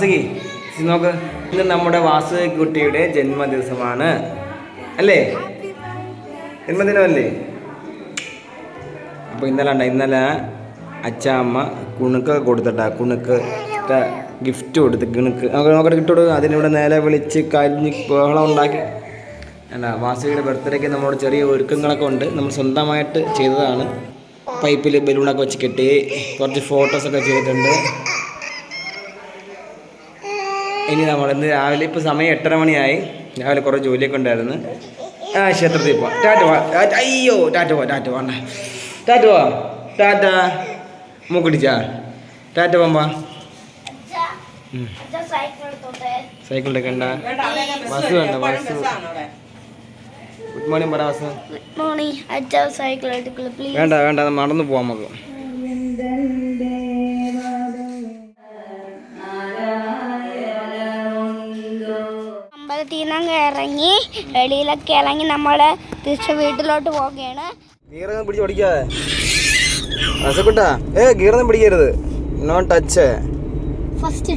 വാസുകി നോക്ക്. ഇന്ന് നമ്മുടെ വാസുകി കുട്ടിയുടെ ജന്മദിവസമാണ്. അല്ലേ? ജന്മദിനമല്ലേ? അപ്പോൾ ഇന്നലെ ഉണ്ട ഇന്നലെ അച്ഛാമ്മ കുണുക്ക് കൊടുത്തിട്ടാ കുണുക്ക് ഗിഫ്റ്റ് കൊടുത്ത് കിണുക്ക് നോക്കട്ടെ ഗിഫ്റ്റ് കൊടുക്കുക അതിനിവിടെ നേരെ വിളിച്ച് കരിഞ്ഞ് ബഹളം ഉണ്ടാക്കി. അല്ല വാസുകിയുടെ ബർത്ത്ഡേക്ക് നമ്മളോട് ചെറിയ ഒരുക്കങ്ങളൊക്കെ ഉണ്ട്. നമ്മൾ സ്വന്തമായിട്ട് ചെയ്തതാണ്. പൈപ്പിൽ ബലൂണൊക്കെ വെച്ച് കെട്ടി കുറച്ച് ഫോട്ടോസൊക്കെ ചെയ്തിട്ടുണ്ട്. ഇനി നമ്മൾ ഇന്ന് രാവിലെ ഇപ്പോൾ സമയം എട്ടര മണിയായി. രാവിലെ കുറേ ജോലിയൊക്കെ ഉണ്ടായിരുന്നു. ആ ക്ഷേത്രത്തിൽ പോവാം. ടാറ്റ പോവാ അയ്യോ ടാറ്റ പോവാ ടാറ്റ പോണ്ട ടാറ്റ പോവാ ടാറ്റ മൂക്കിടിച്ചാ ടാറ്റ പോവാ സൈക്കിളിന്റെ കണ്ട ബസ് വേണ്ട ബസ്. ഗുഡ് മോർണിംഗ് പറ ബസ്. മോർണിംഗ്. അച്ഛാ സൈക്കിൾ എടുക്കുള്ളൂ പ്ലീസ്. വേണ്ട വേണ്ട നടന്നു പോവാം നമുക്ക്. അമ്പലത്തിൽ നിന്ന് ഇറങ്ങി വെളിയിലൊക്കെ ഇറങ്ങി നമ്മൾ തിരിച്ച് വീട്ടിലോട്ട് പോവുകയാണ്. ഗീറൊന്നും പിടിച്ച് പഠിക്കാതെ ബസ്സക്കുട്ടാ ഏ ഗീറൊന്നും പിടിക്കരുത്. നോൺ ടച്ച് ഫസ്റ്റ്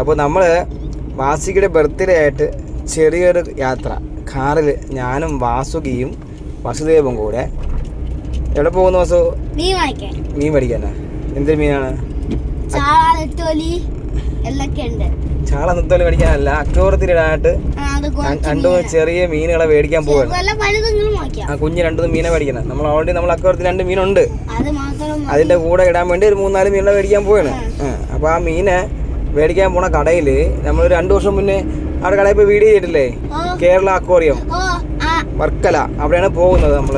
അപ്പോൾ നമ്മൾ വാസുകിയുടെ ബർത്ത്ഡേ ആയിട്ട് ചെറിയൊരു യാത്ര. കാറിൽ ഞാനും വാസുകിയും വസുദേവും കൂടെ. എവിടെ പോകുന്നു വാസു? വാങ്ങിക്കാൻ. മീൻ മേടിക്കാനാ? എന്തൊരു മീനാണ്? ചാളത്തോലി ചാള നിത്തോൽ മേടിക്കാനല്ല കുറച്ച് രണ്ടു ചെറിയ മീനുകളെ മേടിക്കാൻ പോവാണ്. ആ കുഞ്ഞ് രണ്ടു മീനെ മേടിക്കണം നമ്മൾ ഓൾറെഡി നമ്മൾ അക്കൂറത്തിൽ രണ്ട് മീനുണ്ട്. അതിന്റെ കൂടെ ഇടാൻ വേണ്ടി ഒരു മൂന്നാൽ മീനുകളെ മേടിക്കാൻ പോവാണ്. അപ്പൊ ആ മീനെ മേടിക്കാൻ പോണ കടയിൽ നമ്മൾ രണ്ടു വർഷം മുന്നേ അവിടെ കടയിൽ പോയി വീഡിയോ ചെയ്തിട്ടില്ലേ? കേരള അക്വോറിയം. വർക്കല. അവിടെയാണ് പോകുന്നത് നമ്മൾ.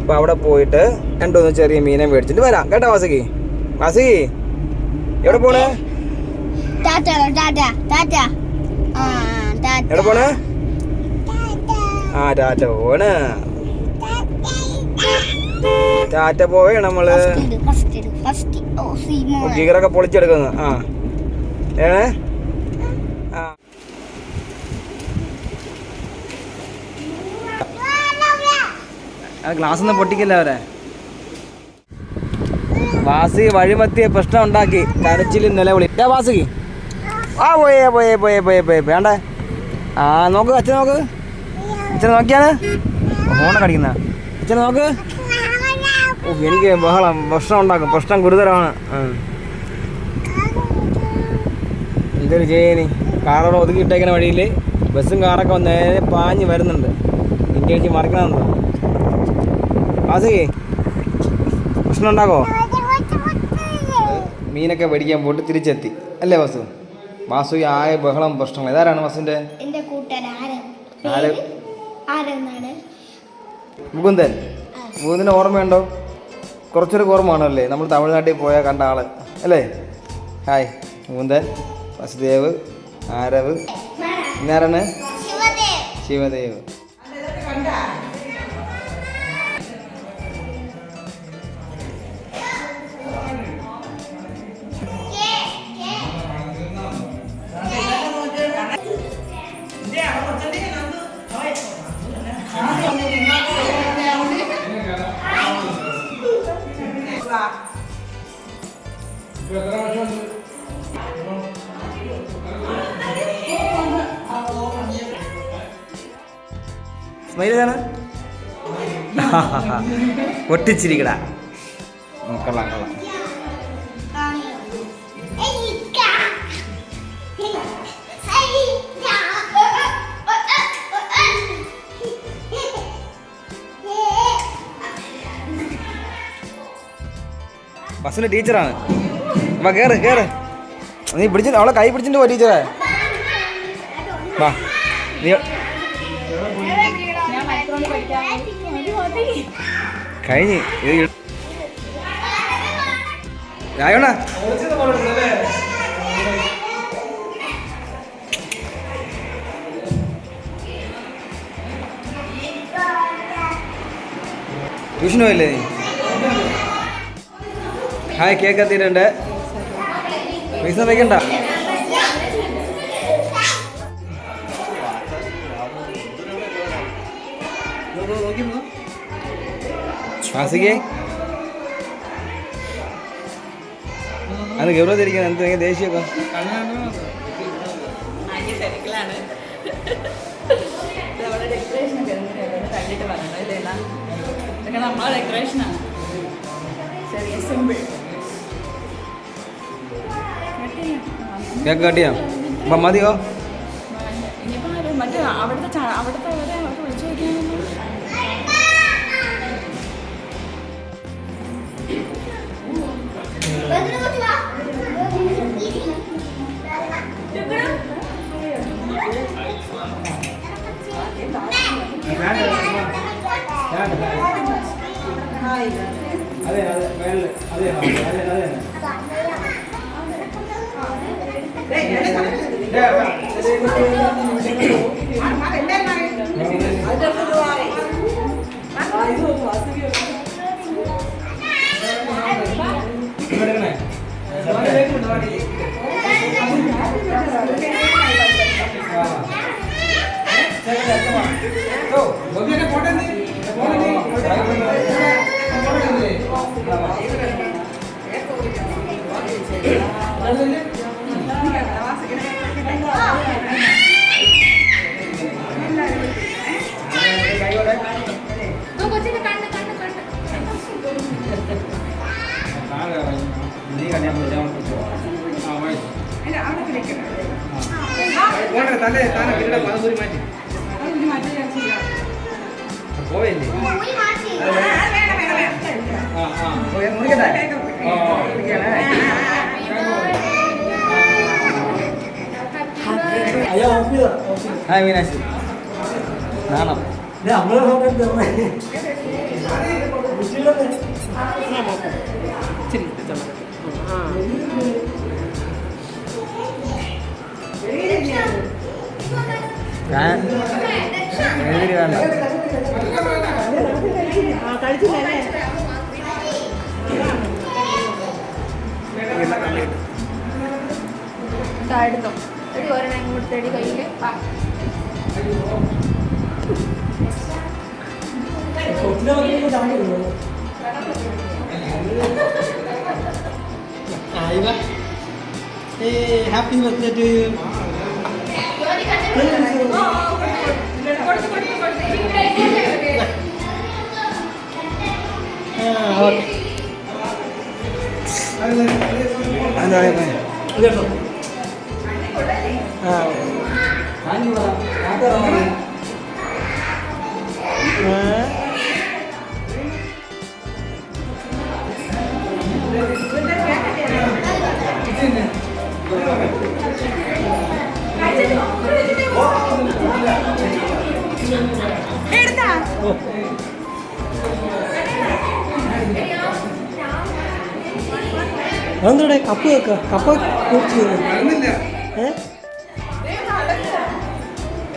അപ്പോൾ അവിടെ പോയിട്ട് രണ്ടു മൂന്ന് ചെറിയ മീനെ മേടിച്ചിട്ട് വരാം. കേട്ടോ വാസുകി? വാസുകി എവിടെ പോണ്? ടാറ്റ ടാറ്റ ടാറ്റ. ആ ടാറ്റ. എവിടെ പോണ്? ആ ടാറ്റ പോണ്. ടാറ്റ പോവേ നമ്മൾ. ഫസ്റ്റ് ഇട് ഫസ്റ്റ് ഓ സീമോ ഗീറൊക്കെ പൊളിച്ചെടുക്കുന്നു. ആ. ഏ ഗ്ലാസ് ഒന്നും പൊട്ടിക്കില്ല അവരെ? വാസി വഴിമത്തിയ പ്രശ്നം ഉണ്ടാക്കി കരച്ചിൽ നിലവിളി വാസുകി ആ പോയേ പോയേ പോയേ പോയേ പോയേ വേണ്ടേ ആ നോക്ക് അച്ഛൻ നോക്ക്. അച്ഛൻ നോക്കിയാണ്. ഫോണ കടിക്കുന്ന അച്ഛൻ നോക്ക്. ഓ എനിക്ക് ബഹളം പ്രശ്നം ഉണ്ടാക്കും. പ്രശ്നം ഗുരുതരമാണ്. എന്തൊരു ചെയ്യനി കാറോടെ ഒതുക്കി ഇട്ടേക്കുന്ന വഴിയിൽ ബസ്സും കാറൊക്കെ വന്ന് നേരെ പാഞ്ഞ് വരുന്നുണ്ട്. ഇന്ത്യ അടിച്ച് മറക്കണമെന്നോ വാസുകി പ്രശ്നം ഉണ്ടാക്കോ? മീനൊക്കെ പഠിക്കാൻ പോയിട്ട് തിരിച്ചെത്തി. അല്ലേ വാസു? വാസു ആയ ബഹളം പ്രശ്നങ്ങൾ. ഇതാരാണ് വാസുവിന്റെ എന്റെ കൂട്ടുകാരൻ മുകുന്ദൻ. മുകുന്ദന് ഓർമ്മയുണ്ടോ? കുറച്ചൊരു ഓർമ്മയാണല്ലേ? നമ്മൾ തമിഴ്നാട്ടിൽ പോയാൽ കണ്ട ആൾ. അല്ലേ? ഹായ്. മുകുന്ദൻ വസുദേവ് ആരവ്. ഇന്നാരാണ്? ശിവദേവ്. ഒട്ടിച്ചിരിക്കടാ. കൊള്ളാം കൊള്ളാം. ബസ്സിന്റെ ടീച്ചറാണ്. വാ കയറ് കയറ് നീ പിടിച്ചിട്ട് അവളെ കൈ പിടിച്ചിട്ട് പോ ടീച്ചറെ. വാ നീ കഴിഞ്ഞ്. ഇത് ഇ- രായോണ. ട്യൂഷന് പോയില്ലേ ഹായ് കേക്ക് എത്തിയിട്ടുണ്ട് പൈസ വയ്ക്കണ്ട ആസികെ അത് ഗൗരവത്തിരിക്കുന്നത് എന്ത് ഭയങ്കര ദേഷ്യമൊക്കെ? കേക്ക് കട്ടിയാ അപ്പം മതിയോ? അവിടുത്തെ അവിടുത്തെ അതെ അയ്യോ ഓഫ് ചെയ്തോ ഹായ് മീനാക്ഷി എടുത്തോ എടി ഒരെണ്ണം ഇങ്ങോട്ട് തടി കയ്യിൽ happy birthday to you. Okay. എന്താ ഇതെടുത്തോ ആ അതെന്താടെ കപ്പ് വെക്ക കപ്പ കുറിച്ച് ഏ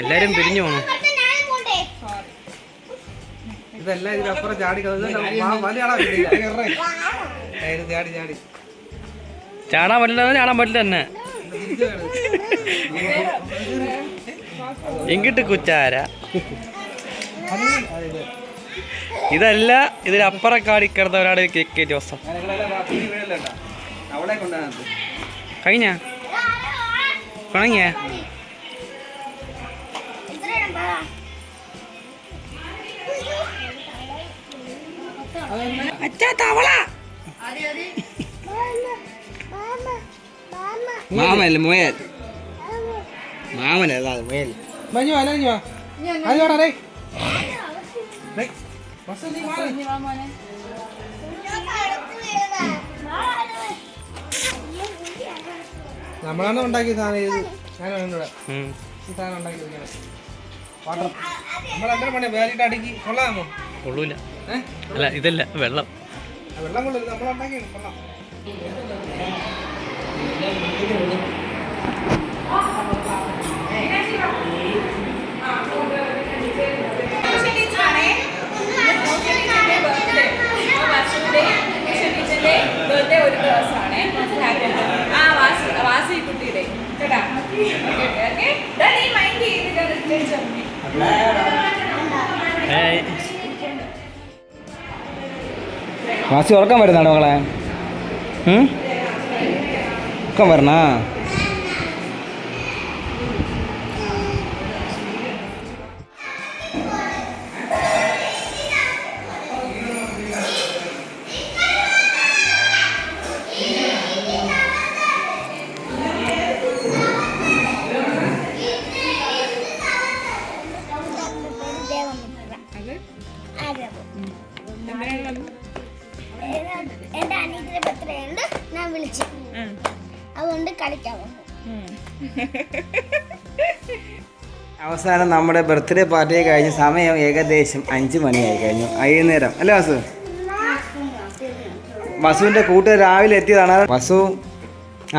എല്ലാരും പിരിഞ്ഞു പോണു. ഇതെല്ലാം ഇതിനപ്പുറം ചാടി ചാടി ചാടി ചാടാൻ പറ്റില്ല ചാടാൻ പറ്റില്ല തന്നെ. എങ്കിട്ട് കുച്ചാര ഇതല്ല ഇതിനപ്പുറം കാടി കിടന്നവരാണ് കെ കെ ജോസഫ്. കഴിഞ്ഞ പിണങ്ങിയ അച്ഛാ തവള. മാമല്ല മുയൽ. മാമനല്ല അത് മുയൽ? മഞ്ഞു വാ മഞ്ഞു വാ. അത് വേണം ഡേ ഡേയ്, ബസ് നീ വാ. നമ്മളാണ് ഉണ്ടാക്കിയ സാധനം ഇത് ഞാനാണ് ഇവിടെ ഈ സാധനം ഉണ്ടാക്കി വാട്ടർ. നമ്മളെന്താ പണി വേലിട്ട് അടുക്കി? കൊള്ളാമോ? കൊള്ളൂല. അല്ല ഇതല്ല വെള്ളം. വെള്ളം കൊള്ളില്ല നമ്മളുണ്ടാക്കിയാണ് കൊള്ളാം. വാസി ഉറക്കം വരുന്നാണോ മകളെ ഉം? ഉറക്കം വരണാ അവസാനം നമ്മുടെ ബർത്ത്ഡേ പാർട്ടി കഴിഞ്ഞ സമയം ഏകദേശം അഞ്ച് മണിയായി കഴിഞ്ഞു. വൈകുന്നേരം. അല്ലേ വസു? വസുവിന്റെ കൂട്ടുകാർ രാവിലെ എത്തിയതാണ്. വസു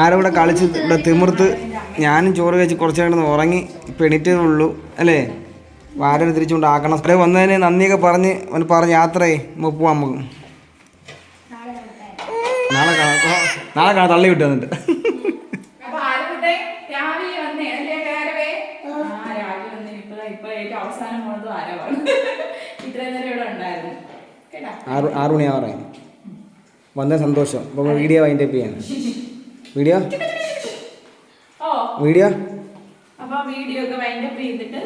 ആരും കൂടെ കളിച്ച് ഇവിടെ തിമിർത്ത് ഞാനും ചോറ് കഴിച്ച് കുറച്ച് കിടന്ന് ഉറങ്ങി ഇപ്പം എണീറ്റേ ഉള്ളൂ. അല്ലേ? വാരനെ തിരിച്ചുകൊണ്ട് ആക്കണം ഇവിടെ വന്നതിന് നന്ദിയൊക്കെ പറഞ്ഞ് അവന് പറഞ്ഞ് യാത്രയെ നമുക്ക് പോവാം നമുക്ക്. നാളെ കാണാം. നാളെ കാണാം. തള്ളി വിട്ടു വന്നിട്ട് അപ്പൊ ആരുടെ രാവിലെ വന്നേ അല്ലേ ആരവേ ആ രാവിലെ വന്നേ ഇപ്പൊ ഇപ്പൊ ഏറ്റവും അവസാനം പോണത് ആരവാണ് ഇത്രയും നേരം ഇവിടെ ഉണ്ടായിരുന്നു. കേട്ടാ? ആറ് ആറ് മണിയാവാറായി വന്ന സന്തോഷം. അപ്പോൾ വീഡിയോ വൈൻഡ് അപ്പ് ചെയ്യാൻ വീഡിയോ? ഓ. വീഡിയോ? അപ്പൊ വീഡിയോ ഒക്കെ വൈൻഡ് അപ്പ് ചെയ്തിട്ട്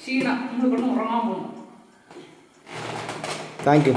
ക്ഷീണം. നമ്മൾ ഇവിടെ ഉറങ്ങാൻ പോകുന്നു താങ്ക് യു.